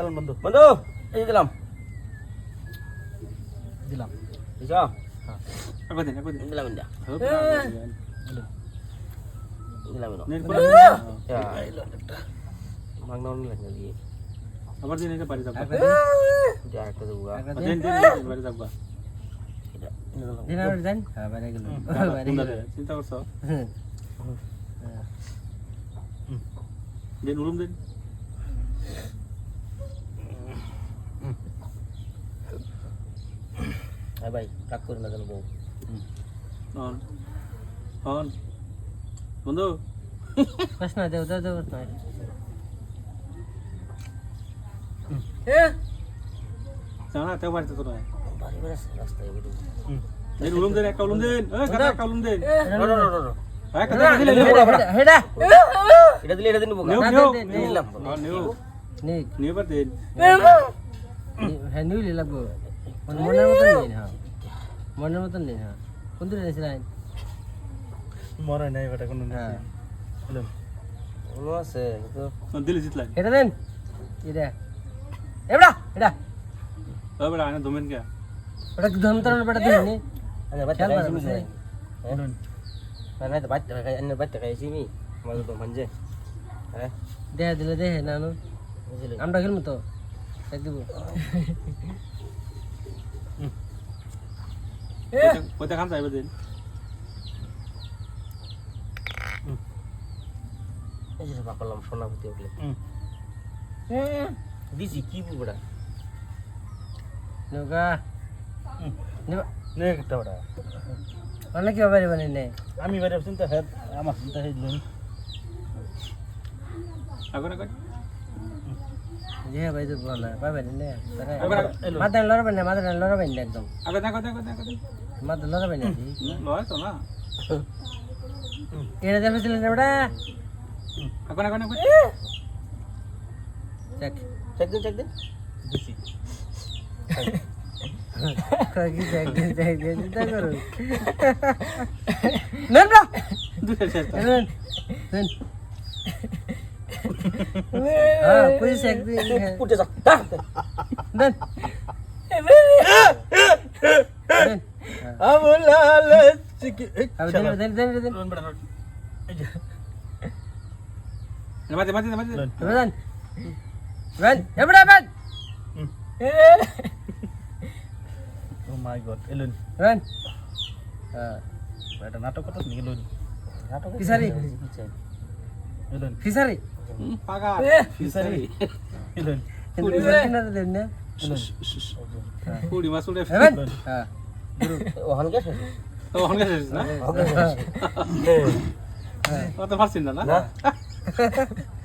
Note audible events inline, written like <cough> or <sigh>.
চালান বন্ধু। বন্ধু এই দিলাম। দিলাম। বুঝছ? দিন দিলাম আবার এটা বাড়ি যাব। একটা দেবো দিন দিন। দিন, বাড়ি যাব। এটা। দিলাম দিন আর দেন। হ্যাঁ বাইরে গেল। বাইরে গেল। চিন্তা করছ? হ্যাঁ। দিন উলুম দিন। হ্যাঁ ভাই রাগ করে না কেন বউ। অন অন বন্ধু। কষ্ট না দেও দেও দেও না জানা তেও বাড়িতে তো নয়। বাড়ি বেড়া রাস্তায় বেরো দিন উলুম দিন একটা উলুম দিন। এই কাটা একটা উলুম দিন। নো নো নো নো হ্যাঁ কাটা দিলে হেডা এটা দিলে এটা দিন বোকা না, নিও। দে, দে, দে। নিলাম নিও। নিক। নিও বার দিন। হ্যাঁ নিউলি লাগবো। মানে মনের মতন নিন হ্যাঁ। মনের মতন নিন হ্যাঁ। কোন দূরে নিয়েছিলেন মরে নাই বেটা কোনো হ্যাঁ। আছে কিন্তু দিলে জিতলাই। এটা দেন। এটা এবড়া এটা ও বেটা আনে ধুমেন কে? ওটা কি বেটা দিন নি? আরে বাচ্চা খাইছি করে মি হ্যাঁ? তো বাচ্চা খাই আন্নে বাচ্চা খাইছি মি আমাদের তো মানজে হ্যাঁ? দেহ দিলে দেহ নানু। আমরা খেলব তো। দেখ দিব। <laughs> কইতে খান যাইবে দিন। এই যে পাকলাম সোনা হতে উঠলে দিছি কি বুড়া নৌকা নিবা নে অনেক কি বানি নে? আমি বাইরে চিন্তা হেড আমার চিন্তা হেড লুন যে ভাই তো বল না পাবে নে মাথা লড়বে না মাথা লড়বে না একদম। আগে দেখো দেখো দেখো মাথা লড়বে না লয় তো না। এটা যাবে ছিলেন এবড়া এখন এখন চেক। দিন চেক দিন। চিকি দেন দেন দেন দেন লুন বেটা এই যে মাঝে মাঝে মাঝে লুন দেন দেন এবড়া বেন ও মাই গড এলুন দেন হ্যাঁ বেটা নাটক করতে নিয়ে লুন নাটক ফিসারি এলুন ফিসারি পাগা ফিসারি না না কুড়ি মাস উড়ে দেন হ্যাঁ। ওখান গেছে অনেক শেষ না? হ্যাঁ ও তো পারছিস না না? না। <laughs>